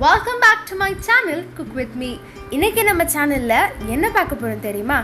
Welcome back to my channel cook with me இன்னைக்கு நம்ம சேனலில் என்ன பார்க்க போகிறோம் தெரியுமா?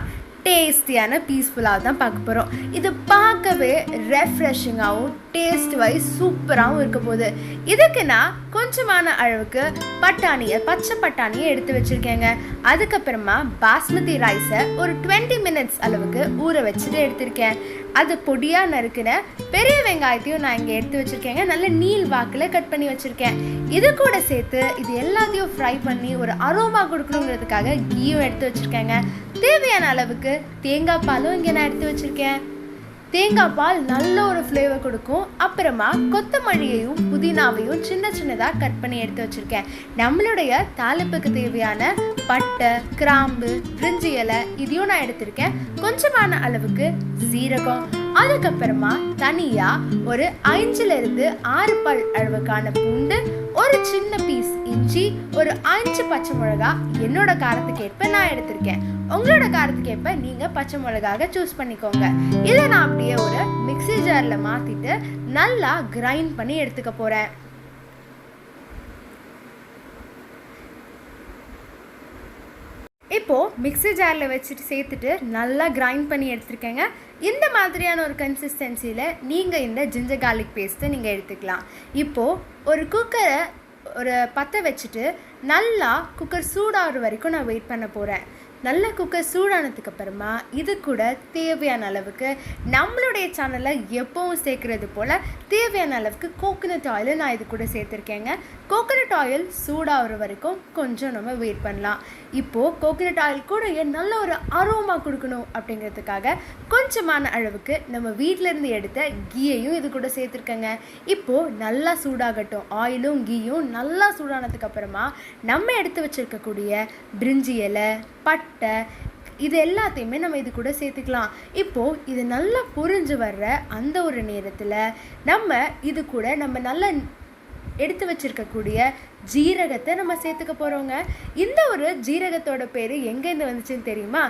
டேஸ்டியான பீஸ்ஃபுல்லாக தான் பார்க்க போகிறோம் இது பார்க்கவே ரெஃப்ரெஷிங்காகவும் டேஸ்ட் வைஸ் சூப்பராகவும் இருக்க போகுது. இதுக்கு நான் கொஞ்சமான அளவுக்கு பட்டாணியை பச்சை பட்டாணியை எடுத்து வச்சுருக்கேங்க. அதுக்கப்புறமா பாஸ்மதி ரைஸை ஒரு டுவெண்ட்டி மினிட்ஸ் அளவுக்கு ஊற வச்சுட்டு எடுத்திருக்கேன். அது பொடியாக நறுக்கிற பெரிய வெங்காயத்தையும் நான் இங்கே எடுத்து வச்சுருக்கேங்க. நல்ல நீள் வாக்கில் கட் பண்ணி வச்சுருக்கேன். இது கூட சேர்த்து இது எல்லாத்தையும் ஃப்ரை பண்ணி ஒரு அரோமா கொடுக்கணுங்கிறதுக்காக கீயும் எடுத்து வச்சுருக்கேங்க. தேவையான அளவுக்கு தேங்காய் பாலும் இங்கே நான் எடுத்து வச்சுருக்கேன். தேங்காய் பால் நல்ல ஒரு ஃப்ளேவர் கொடுக்கும். அப்புறமா கொத்தமல்லியையும் புதினாவையும் சின்ன சின்னதாக கட் பண்ணி எடுத்து வச்சுருக்கேன். நம்மளுடைய தாளிப்புக்கு தேவையான பட்டை கிராம்பு பிரிஞ்சி இலை இதையும் நான் எடுத்திருக்கேன். கொஞ்சமான அளவுக்கு சீரகம் அதுக்கப்புறமா தனியாக ஒரு அஞ்சுல இருந்து ஆறு பல் அளவுக்கான பூண்டு ஒரு சின்ன பீஸ் இஞ்சி ஒரு அஞ்சு பச்சை மிளகா. என்னோட காரத்துக்கு ஏற்ப நான் எடுத்திருக்கேன். உங்களோட காரத்துக்கு ஏற்ப நீங்க பச்சை மிளகாக சூஸ் பண்ணிக்கோங்க. இதை நான் அப்படியே ஒரு மிக்சி ஜாரில் மாத்திட்டு நல்லா கிரைண்ட் பண்ணி எடுத்துக்க போறேன். இப்போது மிக்ஸி ஜாரில் வச்சுட்டு சேர்த்துட்டு நல்லா கிரைண்ட் பண்ணி எடுத்துருக்கேங்க. இந்த மாதிரியான ஒரு கன்சிஸ்டன்சியில் நீங்கள் இந்த ஜிஞ்சர் கார்லிக் பேஸ்ட்டை நீங்கள் எடுத்துக்கலாம். இப்போது ஒரு குக்கரை ஒரு பற்ற வச்சுட்டு நல்லா குக்கர் சூடாகிற வரைக்கும் நான் வெயிட் பண்ண போகிறேன் நல்ல குக்கர் சூடானதுக்கு அப்புறமா இது கூட தேவையான அளவுக்கு நம்மளுடைய சேனலில் எப்பவும் சேர்க்குறது போல் தேவையான அளவுக்கு கோகோனட் ஆயில் நான் இது கூட சேர்த்துருக்கேங்க. கோகோனட் ஆயில் சூடாகிற வரைக்கும் கொஞ்சம் நம்ம வெயிட் பண்ணலாம். இப்போது கோகோனட் ஆயில் கூட நல்ல ஒரு அரோமா கொடுக்கணும் அப்படிங்கிறதுக்காக கொஞ்சமான அளவுக்கு நம்ம வீட்டிலேருந்து எடுத்த கீயையும் இது கூட சேர்த்துருக்கேங்க. இப்போது நல்லா சூடாகட்டும். ஆயிலும் கீயும் நல்லா சூடானதுக்கு அப்புறமா நம்ம எடுத்து வச்சிருக்கக்கூடிய பிரிஞ்சி இலை பட்டை இது எல்லாத்தையுமே நம்ம இது கூட சேர்த்துக்கலாம். இப்போது இது நல்லா புரிஞ்சு வர்ற அந்த ஒரு நேரத்தில் நம்ம இது கூட நம்ம நல்லா எடுத்து வச்சிருக்கக்கூடிய ஜீரகத்தை நம்ம சேர்த்துக்க போகிறோங்க இந்த ஒரு ஜீரகத்தோட பேர் எங்கேருந்து வந்துச்சுன்னு தெரியுமா?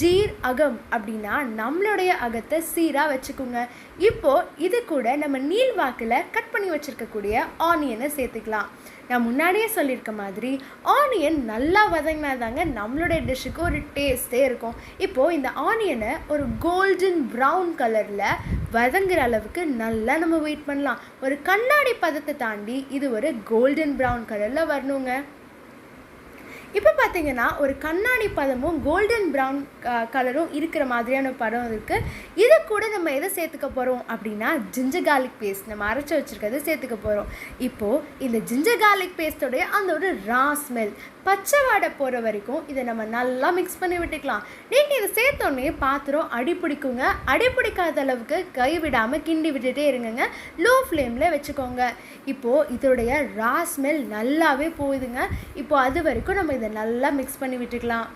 ஜீர் அகம் அப்படின்னா நம்மளுடைய அகத்தை சீராக வச்சுக்கோங்க. இப்போது இது கூட நம்ம நீள்வாக்கில் கட் பண்ணி வச்சுருக்கக்கூடிய ஆனியனை சேர்த்துக்கலாம். நான் முன்னாடியே சொல்லியிருக்க மாதிரி ஆனியன் நல்லா வதங்கினா தாங்க நம்மளுடைய டிஷ்ஷுக்கு ஒரு டேஸ்ட்டே இருக்கும். இப்போது இந்த ஆனியனை ஒரு கோல்டன் ப்ரௌன் கலரில் வதங்குற அளவுக்கு நல்லா நம்ம வெயிட் பண்ணலாம். ஒரு கண்ணாடி பதத்தை தாண்டி இது ஒரு கோல்டன் ப்ரௌன் கலரில் வரணுங்க. இப்போ பார்த்தீங்கன்னா ஒரு கண்ணாடி பதமும் கோல்டன் ப்ரௌன் கலரும் இருக்கிற மாதிரியான படம் இருக்குது இது கூட நம்ம எதை சேர்த்துக்க போகிறோம் அப்படின்னா ஜிஞ்சர் கார்லிக் பேஸ்ட் நம்ம அரைச்சி வச்சுருக்கிறத சேர்த்துக்க போகிறோம் இப்போது இந்த ஜிஞ்சர் கார்லிக் பேஸ்ட்டோடைய அந்த ஒரு ரா ஸ்மெல் பச்சை வாடை போகிற வரைக்கும் இதை நம்ம நல்லா மிக்ஸ் பண்ணி விட்டுக்கலாம். நீங்கள் இதை சேர்த்தோடனே பாத்திரம் அடி பிடிக்குங்க. அடி பிடிக்காத அளவுக்கு கை விடாமல் கிண்டி விட்டுட்டே இருங்கங்க. லோ ஃப்ளேமில் வச்சுக்கோங்க. இப்போது இதோடைய ரா ஸ்மெல் நல்லாவே போகுதுங்க. இப்போது அது வரைக்கும் நம்ம இதை நல்லா மிக்ஸ் பண்ணி விட்டுக்கலாம்.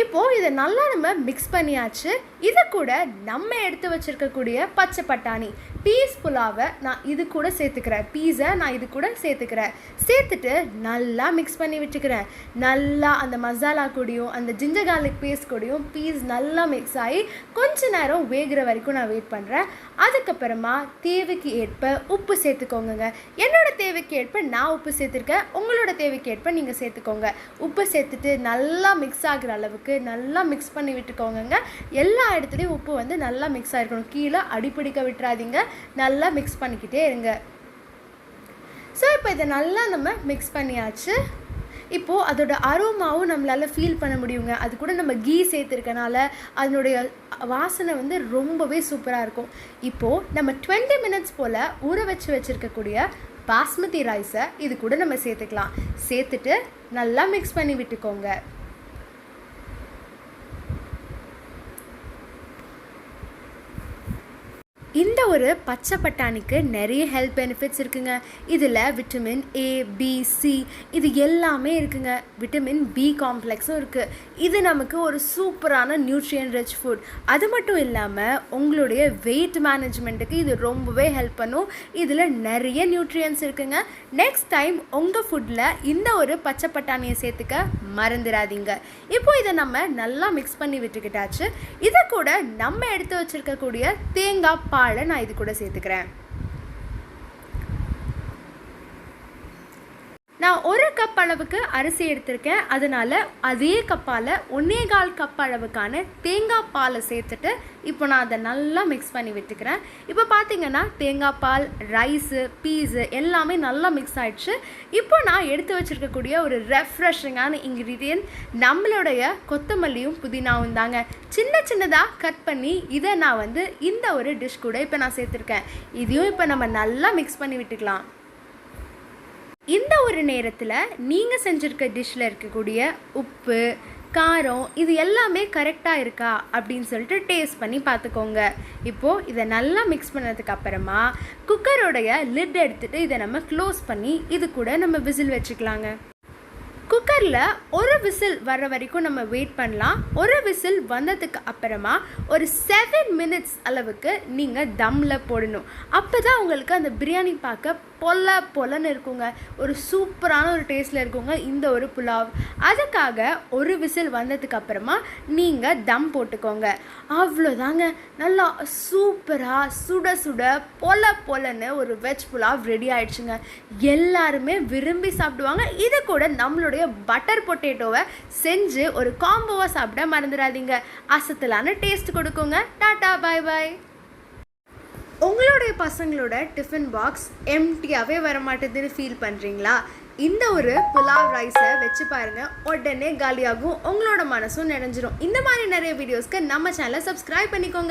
இப்போது இதை நல்லா நம்ம மிக்ஸ் பண்ணியாச்சு. இது கூட நம்ம எடுத்து வச்சுருக்கக்கூடிய பச்சை பட்டாணி. பீஸ் புலாவை நான் இது கூட சேர்த்துக்கிறேன். பீஸை நான் இது கூட சேர்த்துக்கிறேன். சேர்த்துட்டு நல்லா மிக்ஸ் பண்ணி விட்டுக்கிறேன். நல்லா அந்த மசாலா கூடயும் அந்த ஜிஞ்சர் கார்லிக் பேஸ்ட் கூடயும் பீஸ் நல்லா மிக்ஸ் ஆகி கொஞ்ச நேரம் வேகிற வரைக்கும் நான் வெயிட் பண்ணுறேன் அதுக்கப்புறமா தேவைக்கு ஏற்ப உப்பு சேர்த்துக்கோங்க என்னோட தேவைக்கு ஏற்ப நான் உப்பு சேர்த்துருக்கேன். உங்களோட தேவைக்கு ஏற்ப நீங்கள் சேர்த்துக்கோங்க. உப்பு சேர்த்துட்டு நல்லா மிக்ஸ் ஆகிற அளவுக்கு நல்லா மிக்ஸ் பண்ணி விட்டுக்கோங்க எல்லா இடத்துலையும் உப்பு வந்து நல்லா மிக்ஸ் ஆகிருக்கணும் கீழே அடிப்பிடிக்க விட்டுறாதீங்க. நல்லா மிக்ஸ் பண்ணிக்கிட்டே இருங்க. ஸோ இப்போ இதை நல்லா நம்ம மிக்ஸ் பண்ணியாச்சு. இப்போது அதோட அரோமாவும் நம்மளால் ஃபீல் பண்ண முடியுங்க. அது கூட நம்ம கீ சேர்த்துருக்கனால அதனுடைய வாசனை வந்து ரொம்பவே சூப்பராக இருக்கும். இப்போது நம்ம டுவெண்ட்டி மினிட்ஸ் போல் ஊற வச்சு வச்சுருக்கக்கூடிய பாஸ்மதி ரைஸை இது கூட நம்ம சேர்த்துக்கலாம். சேர்த்துட்டு நல்லா மிக்ஸ் பண்ணி விட்டுக்கோங்க. இந்த ஒரு பச்சை பட்டாணிக்கு நிறைய ஹெல்த் பெனிஃபிட்ஸ் இருக்குங்க. இதில் விட்டமின் ஏ பி சி இது எல்லாமே இருக்குங்க. விட்டமின் பி காம்ப்ளெக்ஸும் இருக்குது இது நமக்கு ஒரு சூப்பரான நியூட்ரியன் ரிச் ஃபுட் அது மட்டும் இல்லாமல் உங்களுடைய வெயிட் மேனேஜ்மெண்ட்டுக்கு இது ரொம்பவே ஹெல்ப் பண்ணும். இதில் நிறைய நியூட்ரியன்ஸ் இருக்குங்க. நெக்ஸ்ட் டைம் உங்கள் ஃபுட்டில் இந்த ஒரு பச்சை பட்டாணியை சேர்த்துக்க மறந்துடாதீங்க. இப்போ இதை நம்ம நல்லா மிக்ஸ் பண்ணி விட்டுக்கிட்டாச்சு. இதை கூட நம்ம எடுத்து வச்சுருக்கக்கூடிய தேங்காய் பால் பாலை நான் இது கூட சேர்த்துக்கிறேன். நான் ஒரு கப் அளவுக்கு அரிசி எடுத்திருக்கேன். அதனால் அதே கப்பால் ஒன்னே கால் கப் அளவுக்கான தேங்காய் பாலை சேர்த்துட்டு இப்போ நான் அதை நல்லா மிக்ஸ் பண்ணி விட்டுக்கிறேன். இப்போ பார்த்தீங்கன்னா தேங்காய் பால் ரைஸு பீஸு எல்லாமே நல்லா மிக்ஸ் ஆகிடுச்சு இப்போ நான் எடுத்து வச்சிருக்கக்கூடிய ஒரு ரெஃப்ரெஷிங்கான இன்க்ரீடியன்ட் நம்மளுடைய கொத்தமல்லியும் புதினாவும் தாங்க. சின்ன சின்னதாக கட் பண்ணி இதை நான் வந்து இந்த ஒரு டிஷ் கூட இப்போ நான் சேர்த்துருக்கேன். இதையும் இப்போ நம்ம நல்லா மிக்ஸ் பண்ணி விட்டுக்கலாம். இந்த ஒரு நேரத்தில் நீங்கள் செஞ்சுருக்க டிஷ்ஷில் இருக்கக்கூடிய உப்பு காரம் இது எல்லாமே கரெக்டாக இருக்கா அப்படின்னு சொல்லிட்டு டேஸ்ட் பண்ணி பார்த்துக்கோங்க இப்போது இதை நல்லா மிக்ஸ் பண்ணதுக்கு அப்புறமா குக்கரோடைய லிட் எடுத்துகிட்டு இதை நம்ம க்ளோஸ் பண்ணி இது கூட நம்ம விசில் வச்சுக்கலாங்க. குக்கரில் ஒரு விசில் வர வரைக்கும் நம்ம வெயிட் பண்ணலாம். ஒரு விசில் வந்ததுக்கு அப்புறமா ஒரு செவன் மினிட்ஸ் அளவுக்கு நீங்கள் தம்மில் போடணும். அப்போ தான் உங்களுக்கு அந்த பிரியாணி பார்க்க பொல பொலன்னு இருக்குங்க. ஒரு சூப்பரான ஒரு டேஸ்ட்டில் இருக்குங்க இந்த ஒரு புலாவ். அதுக்காக ஒரு விசில் வந்ததுக்கு அப்புறமா நீங்கள் தம் போட்டுக்கோங்க. அவ்வளோதாங்க. நல்லா சூப்பராக சுட சுட பொல பொலன்னு ஒரு வெஜ் புலாவ் ரெடி ஆயிடுச்சுங்க. எல்லாருமே விரும்பி சாப்பிடுவாங்க. இது கூட நம்மளுடைய பட்டர் பொட்டேட்டோவை செஞ்சு ஒரு காம்போவாக சாப்பிட மறந்துடாதீங்க. அசத்தலான டேஸ்ட் கொடுக்குங்க. டாட்டா பாய் பாய் உங்களுடைய பசங்களோட டிஃபன் பாக்ஸ் எம்டியாகவே வர மாட்டேதுன்னு ஃபீல் பண்ணுறீங்களா இந்த ஒரு புலாவ் ரைஸை வச்சு பாருங்க உடனே காலியாகும் உங்களோட மனசும் நினைஞ்சிரும் இந்த மாதிரி நிறைய வீடியோஸ்க்கு நம்ம சேனலை சப்ஸ்கிரைப் பண்ணிக்கோங்க.